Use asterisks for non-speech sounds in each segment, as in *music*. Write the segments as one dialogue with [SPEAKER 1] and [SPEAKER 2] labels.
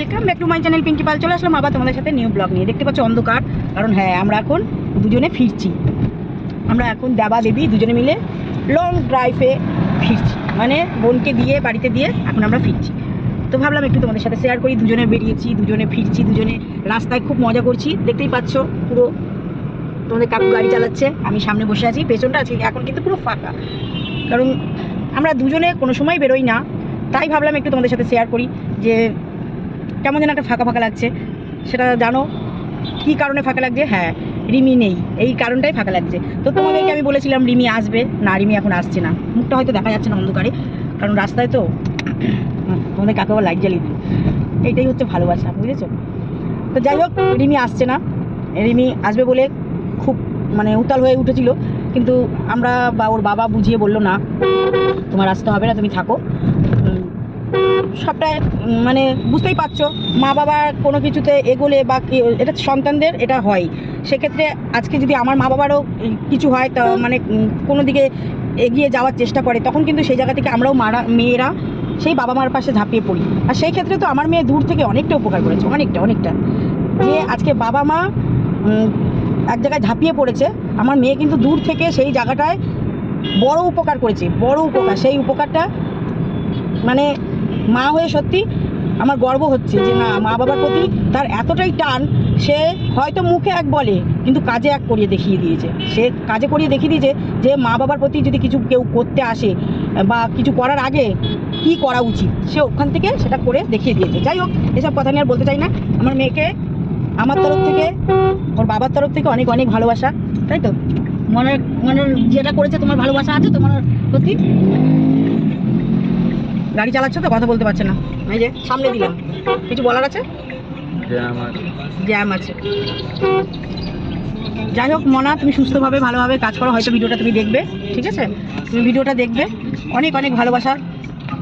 [SPEAKER 1] Welcome back to my channel Pinki Pal. চলে আসলাম আবার তোমাদের সাথে নিউ ব্লগ নিয়ে। দেখতে পাচ্ছ অন্ধকার, কারণ হ্যাঁ আমরা এখন দুজনে ফিরছি। আমরা এখন দেবা দেবী দুজনে মিলে লং ড্রাইভে ফিরছি। মানে বোনকে দিয়ে, বাড়িতে দিয়ে এখন আমরা ফিরছি। তো ভাবলাম একটু তোমাদের সাথে শেয়ার করি, দুজনে বেরিয়েছি, দুজনে ফিরছি, দুজনে রাস্তায় খুব মজা করছি। দেখতেই পাচ্ছ পুরো তোমাদের কাকু গাড়ি চালাচ্ছে, আমি সামনে বসে আছি, পেছনটা আছে এখন কিন্তু পুরো ফাঁকা। কারণ আমরা দুজনে কোনো সময় বেরোই না, তাই ভাবলাম একটু তোমাদের সাথে শেয়ার করি যে কেমন যেন একটা ফাঁকা ফাঁকা লাগছে। সেটা জানো? কী কারণে ফাঁকা লাগছে? হ্যাঁ রিমি নেই। এই কারণটাই ফাঁকা লাগছে। তো তোমাদেরকে আমি বলেছিলাম, রিমি আসবে। না, রিমি এখন আসছে না। মুখটা হয়তো দেখা যাচ্ছে না অন্ধকারে, কারণ রাস্তায় তো *clears throat* তোমাদের কাকে আবার লাইট জ্বালিয়ে দিল এইটাই হচ্ছে ভালোবাসা, বুঝেছ? তো যাই হোক, রিমি আসছে না। রিমি আসবে বলে খুব মানে উতাল হয়ে উঠেছিল। কিন্তু আমরা বা ওর বাবা বুঝিয়ে বলল, না, তোমার আসতে হবে না, তুমি থাকো। সবটাই মানে বুঝতেই পারছ, মা বাবার কোনো কিছুতে এগোলে বা এটা সন্তানদের, এটা হয়। সেক্ষেত্রে আজকে যদি আমার মা বাবারও কিছু হয়, তা মানে কোনো দিকে এগিয়ে যাওয়ার চেষ্টা করে, তখন কিন্তু সেই জায়গা থেকে আমরাও মারা, মেয়েরা সেই বাবা মার পাশে ঝাঁপিয়ে পড়ি। আর সেই ক্ষেত্রে তো আমার মেয়ে দূর থেকে অনেকটা উপকার করেছে, অনেকটা অনেকটা। যে আজকে বাবা মা এক জায়গায় ঝাঁপিয়ে পড়েছে, আমার মেয়ে কিন্তু দূর থেকে সেই জায়গাটায় বড় উপকার করেছে, বড় উপকার। সেই উপকারটা মানে মা হয়ে সত্যি আমার গর্ব হচ্ছে যে না মা বাবার প্রতি তার এতটাই টান, সে হয়তো মুখে এক বলে, কিন্তু কাজে এক করিয়ে দেখিয়ে দিয়েছে। সে কাজে করিয়ে দেখিয়ে দিয়েছে যে মা বাবার প্রতি যদি কিছু কেউ করতে আসে বা কিছু করার আগে কি করা উচিত, সে ওখান থেকে সেটা করে দেখিয়ে দিয়েছে। যাই হোক, এসব কথা নিয়ে আর বলতে চাই না। আমার মেয়েকে আমার তরফ থেকে, ওর বাবার তরফ থেকে অনেক অনেক ভালোবাসা, তাই তো? মনের মনের যেটা করেছে তোমার ভালোবাসা আছে তোমার প্রতি? গাড়ি চালাচ্ছ তো কথা বলতে পারছে না। এই যে সামনে দিলাম কিছু বলার আছে? জ্যাম আছে। যাই হোক মনা তুমি সুস্থভাবে ভালোভাবে কাজ করো। হয়তো ভিডিওটা তুমি দেখবে ঠিক আছে? তুমি ভিডিওটা দেখবে। অনেক অনেক ভালোবাসা।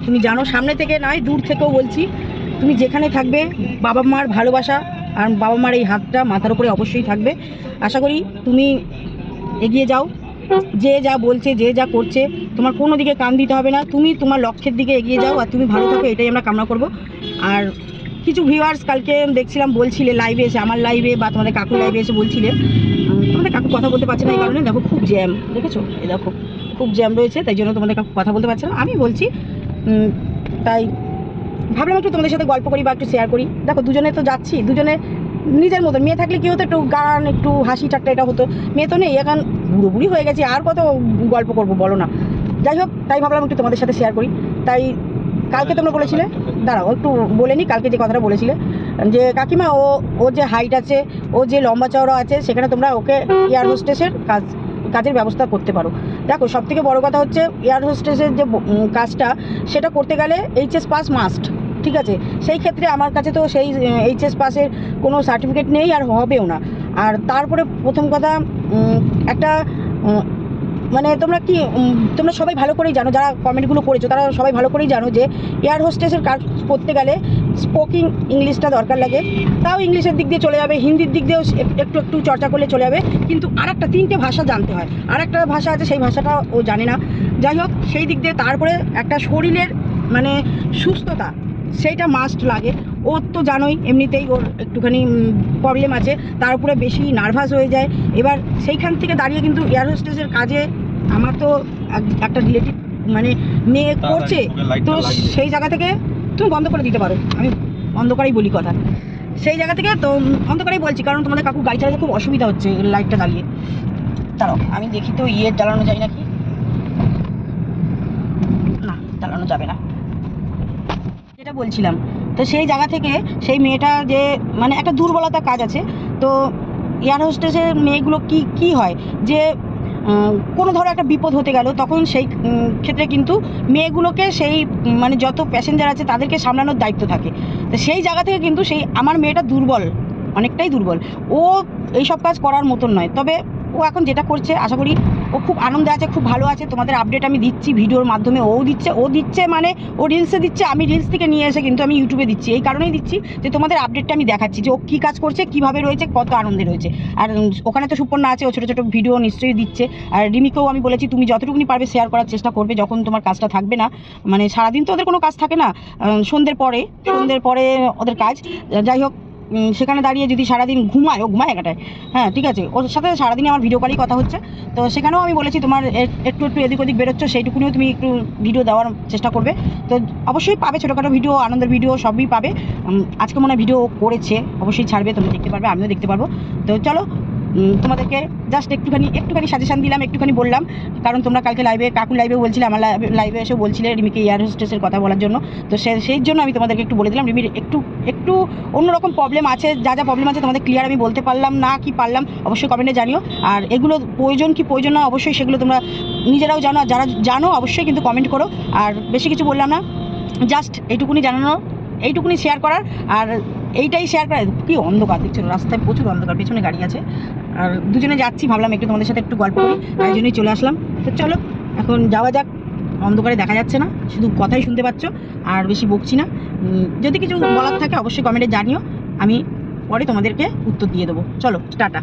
[SPEAKER 1] তুমি জানো সামনে থেকে নয় দূর থেকেও বলছি তুমি যেখানে থাকবে বাবা মার ভালোবাসা আর বাবা মার এই হাতটা মাথার উপরে অবশ্যই থাকবে। আশা করি তুমি এগিয়ে যাও। যে যা বলছে, যে যা করছে, তোমার কোনো দিকে কান দিতে হবে না। তুমি তোমার লক্ষ্যের দিকে এগিয়ে যাও আর তুমি ভালো থাকো, এটাই আমরা কামনা করব। আর কিছু ভিউয়ার্স কালকে দেখছিলাম বলছিলে লাইভে এসে, আমার লাইভে বা তোমাদের কাকু লাইভে এসে বলছিলে। তোমাদের কাকু কথা বলতে পারছে না এই কারণে। দেখো, খুব জ্যাম দেখেছ? এই দেখো, খুব জ্যাম রয়েছে, তাই জন্য তোমাদের কাকু কথা বলতে পারছে না। আমি বলছি তাই ভাবলাম একটু তোমাদের সাথে গল্প করি বা একটু শেয়ার করি। দেখো, দুজনে তো যাচ্ছি, দুজনে নিজের মতো। মেয়ে থাকলে কি হতো? একটু গান, একটু হাসি ঠাট্টা এটা হতো। মেয়ে তো নেই, এখন বুড়ো বুড়ি হয়ে গেছে, আর কত গল্প করব বলো না। যাই হোক, তাই ভাবলাম একটু তোমাদের সাথে শেয়ার করি। তাই কালকে তোমরা বলেছিলে? দাঁড়াও, একটু বলে নি, কালকে যে কথাটা বলেছিলে। যে কাকিমা, ও ও যে হাইট আছে, ও যে লম্বা চওড়া আছে, সেখানে তোমরা ওকে এয়ার হোস্টেসের কাজ, কাজের ব্যবস্থা করতে পারো। দেখো সব থেকে বড়ো কথা হচ্ছে এয়ার হোস্টেসের যে কাজটা, সেটা করতে গেলে এইচএস পাস মাস্ট ঠিক আছে? সেই ক্ষেত্রে আমার কাছে তো সেই এইচএস পাসের কোনো সার্টিফিকেট নেই আর হবেও না। আর তারপরে প্রথম কথা একটা মানে তোমরা কি তোমরা সবাই ভালো করেই জানো, যারা কমেন্টগুলো করেছ, তারা সবাই ভালো করেই জানো যে এয়ার হোস্টেসের কাজ করতে গেলে স্পোকিং ইংলিশটা দরকার লাগে। তাও ইংলিশের দিক দিয়ে চলে যাবে, হিন্দির দিক দিয়েও একটু একটু চর্চা করলে চলে যাবে। কিন্তু আর একটা তিনটে ভাষা জানতে হয়। আর একটা ভাষা আছে, সেই ভাষাটা ও জানে না। যাই হোক, সেই দিক দিয়ে তারপরে একটা শরীরের মানে সুস্থতা সেইটা মাস্ট লাগে। ওর তো জানোই এমনিতেই ওর একটুখানি প্রবলেম আছে। তার উপরে বেশি নার্ভাস হয়ে যায়। এবার সেইখান থেকে দাঁড়িয়ে কিন্তু এয়ার হোস্টেসের কাজে আমার তো এক- একটা রিলেটিভ মানে মেয়ে করছে তো সেই জায়গা থেকে তুমি বন্ধ করে দিতে পারো। আমি বন্ধ অন্ধকারেই বলি কথা। সেই জায়গা থেকে তো অন্ধকারেই বলছি কারণ তোমাদের কাকু গাড়ি চালাতে খুব অসুবিধা হচ্ছে লাইটটা জ্বালিয়ে। দাঁড়াও আমি দেখি তো ইয়ে জ্বালানো যায় নাকি? না জ্বালানো যাবে না। বলছিলাম। তো সেই জায়গা থেকে সেই মেয়েটা যে মানে একটা দুর্বলতা কাজ আছে। তো এয়ার হোস্টেসের মেয়েগুলো কি কি হয়? যে কোনো ধরো একটা বিপদ হতে গেল, তখন সেই ক্ষেত্রে কিন্তু মেয়েগুলোকে সেই মানে যত প্যাসেঞ্জার আছে তাদেরকে সামলানোর দায়িত্ব থাকে। তো সেই জায়গা থেকে কিন্তু সেই, আমার মেয়েটা দুর্বল, অনেকটাই দুর্বল। ও এইসব কাজ করার মতন নয়। তবে ও এখন যেটা করছে, আশা করি ও খুব আনন্দে আছে, খুব ভালো আছে। তোমাদের আপডেট আমি দিচ্ছি ভিডিওর মাধ্যমে। ও দিচ্ছে ও দিচ্ছে মানে ও রিলসে দিচ্ছে, আমি রিলস থেকে নিয়ে এসে কিন্তু আমি ইউটিউবে দিচ্ছি। এই কারণেই দিচ্ছি যে তোমাদের আপডেটটা আমি দেখাচ্ছি যে ও কী কাজ করছে, কীভাবে রয়েছে, কত আনন্দে রয়েছে। আর ওখানে তো সুপর্ণা আছে, ও ছোটো ছোটো ভিডিও নিশ্চয়ই দিচ্ছে। আর রিমিকেও আমি বলেছি, তুমি যতটুকুনি পারবে শেয়ার করার চেষ্টা করবে, যখন তোমার কাজটা থাকবে না। মানে সারাদিন তো ওদের কোনো কাজ থাকে না সন্ধ্যের পরে সন্ধ্যের পরে ওদের কাজ। যাই হোক সেখানে দাঁড়িয়ে যদি সারাদিন ঘুমায়, ও ঘুমায় একাটায় হ্যাঁ ঠিক আছে। ওর সাথে সারাদিনে আমার ভিডিও কলেই কথা হচ্ছে। তো সেখানেও আমি বলেছি, তোমার একটু একটু এদিক ওদিক বেরোচ্ছ, সেইটুকুনিও তুমি একটু ভিডিও দেওয়ার চেষ্টা করবে। তো অবশ্যই পাবে, ছোটোখাটো ভিডিও আনন্দের ভিডিও সবই পাবে। আজকে মনে ভিডিও করেছে। অবশ্যই ছাড়বে তুমি দেখতে পারবে, আমিও দেখতে পারব। তো চলো তোমাদেরকে জাস্ট একটুখানি একটুখানি সাজেশন দিলাম, একটুখানি বললাম। কারণ তোমরা কালকে লাইভে কাকু লাইভে বলছিলে, আমার লাইভে এসে বলছিলে রিমিকে এয়ার হোস্টেসের কথা বলার জন্য। তো সেই জন্য আমি তোমাদেরকে একটু বলে দিলাম, রিমির একটু একটু অন্যরকম প্রবলেম আছে, যা যা প্রবলেম আছে তোমাদের ক্লিয়ার আমি বলতে পারলাম, না কি পারলাম, অবশ্যই কমেন্টে জানিও। আর এগুলো প্রয়োজন কি প্রয়োজন না, অবশ্যই সেগুলো তোমরা নিজেরাও জানো যারা জানো, অবশ্যই কিন্তু কমেন্ট করো। আর বেশি কিছু বললাম না জাস্ট এইটুকুনি জানানো, এইটুকুনি শেয়ার করার। আর এইটাই শেয়ার করার কি অন্ধকার, দেখছ রাস্তায় প্রচুর অন্ধকার, পেছনে গাড়ি আছে। আর দুজনে যাচ্ছি, ভাবলাম একটু তোমাদের সাথে একটু গল্প করি, তাই জন্যই চলে আসলাম। তো চলো, এখন যাওয়া যাক, অন্ধকারে দেখা যাচ্ছে না, শুধু কথাই শুনতে পাচ্ছ, আর বেশি বকছি না। যদি কিছু বলার থাকে, অবশ্যই কমেন্টে জানিও, আমি পরে তোমাদেরকে উত্তর দিয়ে দেবো। চলো, টাটা।